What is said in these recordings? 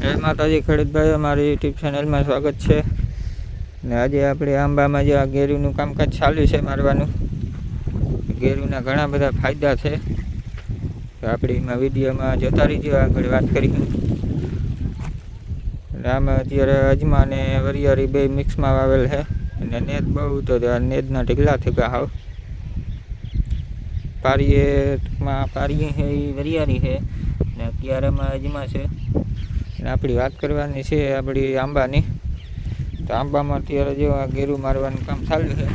જય માતાજી ખેડૂતભાઈ મારી યુટ્યુબ ચેનલમાં સ્વાગત છે. ને આજે આપણે આંબામાં જે આ ગેરુનું કામકાજ ચાલ્યું છે મારવાનું ગેરુના ઘણા બધા ફાયદા છે. આપણે એમાં વિડીયોમાં જોતા રહીજો, આગળ વાત કરી. આમાં અત્યારે અજમા અને વરિયાળી બે મિક્સમાં વાવેલ છે. અને નેદ બહુ તો આ નેદના ઢીકલા થયા હાવ પારીએ ટૂંકમાં પારીએ છે, એ વરિયાળી છે. ને અત્યારેમાં અજમા છે. આપણી વાત કરવાની છે આપણી આંબાની. તો આંબામાં અત્યારે જો આ ગેરું મારવાનું કામ ચાલુ છે.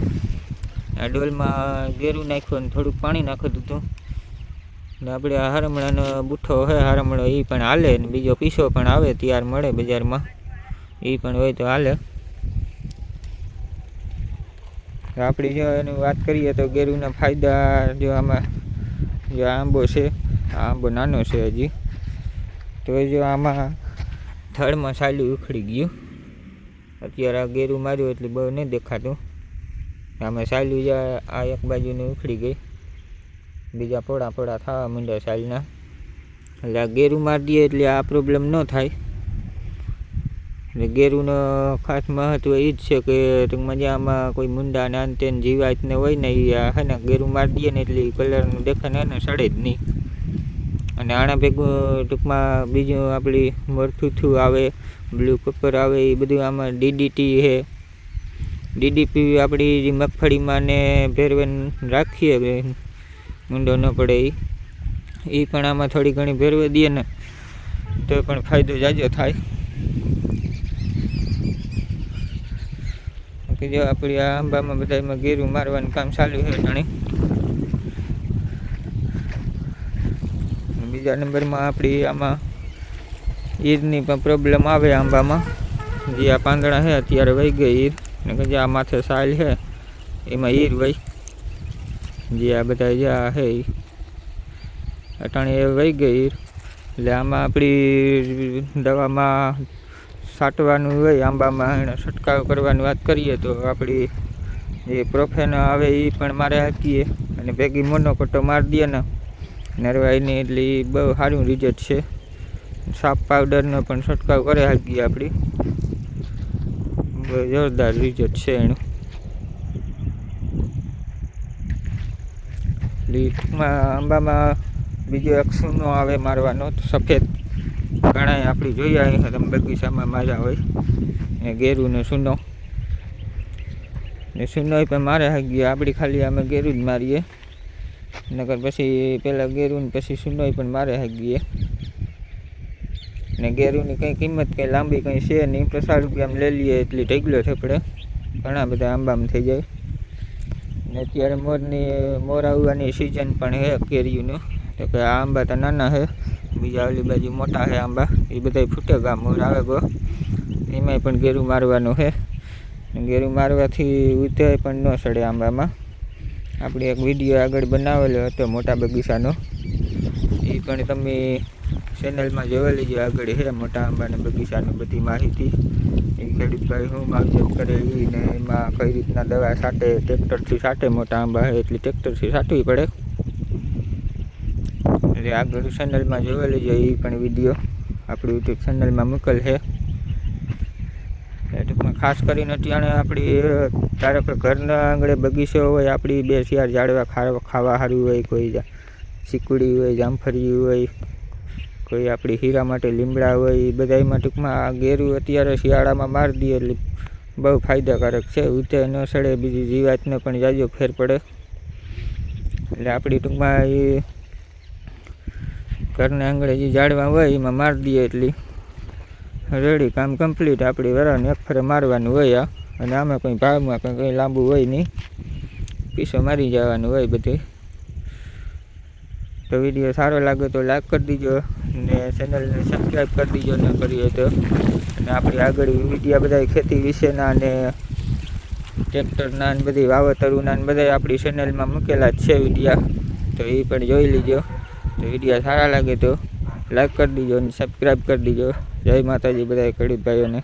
આ ડોલમાં ગેરું નાખ્યું અને થોડુંક પાણી નાખી દીધું ને આપણે આ હારમણાનો બુઠ્ઠો છે, હારમણો એ પણ હાલે ને બીજો પીસો પણ આવે તૈયાર મળે બજારમાં. એ પણ હોય તો હાલે. આપણી જો એની વાત કરીએ તો ગેરુના ફાયદા જો આમાં જો આંબો છે, આ આંબો નાનો છે હજી. તો જો આમાં થડમાં સાલું ઉખડી ગયું. અત્યારે આ ગેરું માર્યું એટલે બહુ નહીં દેખાતું. આમાં સાલું જ આ એક બાજુની ઉખડી ગઈ. બીજા પોળા પોળા થવા માંડ્યા સાલના. એટલે આ ગેરું મારી દઈએ એટલે આ પ્રોબ્લેમ ન થાય. એટલે ગેરુનો ખાસ મહત્વ એ જ છે કે ટૂંકમાં જે આમાં કોઈ મુંડા ને અંતે ને જીવાત ને હોય ને એ આ હે ને ગેરું મારી દઈએ ને એટલે કલરનું દેખાય ને એને સડે જ નહીં. અને આના ભેગું ટૂંકમાં બીજું આપણી મરથુથું આવે, બ્લુ કપર આવે, એ બધું આમાં ડીડીટી છે. ડીડીપી આપણી મગફળીમાં ને ભેરવેન રાખીએ ઊંડો ન પડે એ એ પણ આમાં થોડી ઘણી ભેરવી દઈએ ને, તો પણ ફાયદો જાજો થાય. કે જો આપણી આ આંબામાં બધામાં ગેરું મારવાનું કામ ચાલુ છે ઘણી. બીજા નંબરમાં આપણી આમાં ઈરની પણ પ્રોબ્લેમ આવે આંબામાં. જે આ પાંદડા છે, અત્યારે વહી ગઈ ઈર ને જે આ માથે સાલ છે, એમાં ઈર વહી. જે આ બધા જે આ છે અટાણી એ વહી ગઈ ઈર એટલે આમાં આપણી દવામાં છાંટવાનું હોય, આંબામાં એને છંટકાવ કરવાની વાત કરીએ તો આપણી જે પ્રોફેન આવે એ પણ મારે હાકીએ. અને ભેગી મોનોકોટો મારી દઈએ ને. નરવાઈની એટલે બહુ સારું રિઝલ્ટ છે. સાપ પાવડરનો પણ છંટકાવ કરે હાકી આપણી બહુ જોરદાર રિઝલ્ટ છે એનું. લીટમાં આંબામાં બીજો એક સૂનો આવે મારવાનો, તો સફેદ ઘણા આપણી જોઈએ અહીં તમે બગીચામાં માર્યા હોય. એ ઘેરું ને સૂનો. ને સૂનો પણ મારે હાકી આપણી ખાલી અમે ઘેરું જ મારીએ. નકર પછી પહેલાં ગેરું ને પછી સુનોય પણ મારે હાગીએ ને ગેરુની કંઈ કિંમત કંઈ લાંબી કંઈ છે નહીં પચાસ રૂપિયામાં લઈ લઈએ એટલી ઢગલો થપડે ઘણા બધા આંબામાં થઈ જાય. ને અત્યારે મોરની, મોર આવવાની સિઝન પણ છે કેરીઓનું. તો કે આ આંબા તો નાના છે બીજા ઓલી બાજુ મોટા છે આંબા. એ બધા ફૂટે ગા મોર આવે ગો. એમાંય પણ ગેરું મારવાનું છે ગેરું મારવાથી ઉતરે પણ ન સડે આંબામાં. આપણે એક વીડિયો આગળ બનાવેલો હતો, મોટા બગીચાનો. એ પણ તમે ચેનલમાં જોઈ લેજો આગળ છે મોટા આંબાના બગીચાની બધી માહિતી. એ ખેડૂતભાઈ શું માવજત કરે એ ને એમાં કઈ રીતના દવા સાટે ટ્રેક્ટરથી સાટે મોટા આંબા છે એટલે ટ્રેક્ટરથી સાટવી પડે. એટલે આગળ ચેનલમાં જોઈ લેજો એ પણ વીડિયો આપણી યુટ્યુબ ચેનલમાં મૂકેલ છે. ખાસ કરીને અત્યારે આપણી ધારો કે ઘરના આંગણે બગીચો હોય, આપણી બે ચાર ઝાડવા ખાવા સારું હોય, કોઈ ચીકુડી હોય જામફળી હોય, કોઈ આપણી હીરા માટે લીમડા હોય, એ બધામાં ટૂંકમાં ગેરું અત્યારે શિયાળામાં મારી દઈએ એટલે બહુ ફાયદાકારક છે. ઉતે ન સડે, બીજી જીવાતને પણ જાજો ફેર પડે. એટલે આપણી ટૂંકમાં એ ઘરના આંગણે જે ઝાડવા હોય, એમાં મારી દઈએ એટલી. રેડી કામ કમ્પ્લીટ આપણી વરાને એક ફરે મારવાનું હોય આ અને આમાં કંઈ ભાવમાં કંઈ કંઈ લાંબુ હોય નહીં. પીસો મારી જવાનું હોય બધી. તો વીડિયો સારો લાગે તો લાઈક કરી દીજો ને ચેનલને સબસ્ક્રાઈબ કરી દીજો ને કરીએ તો. અને આપણી આગળ વિડીયા બધા ખેતી વિશેના ને ટ્રેક્ટરના ને બધી વાવતરુના ને બધા આપણી ચેનલમાં મૂકેલા જ છે વિડીયા. તો એ પણ જોઈ લીજો. તો વિડીયા સારા લાગે તો. લાઈક કરી દીજો અને સબસ્ક્રાઈબ કરી દીજો. જય માતાજી બધા ખેડૂત ભાઈઓને.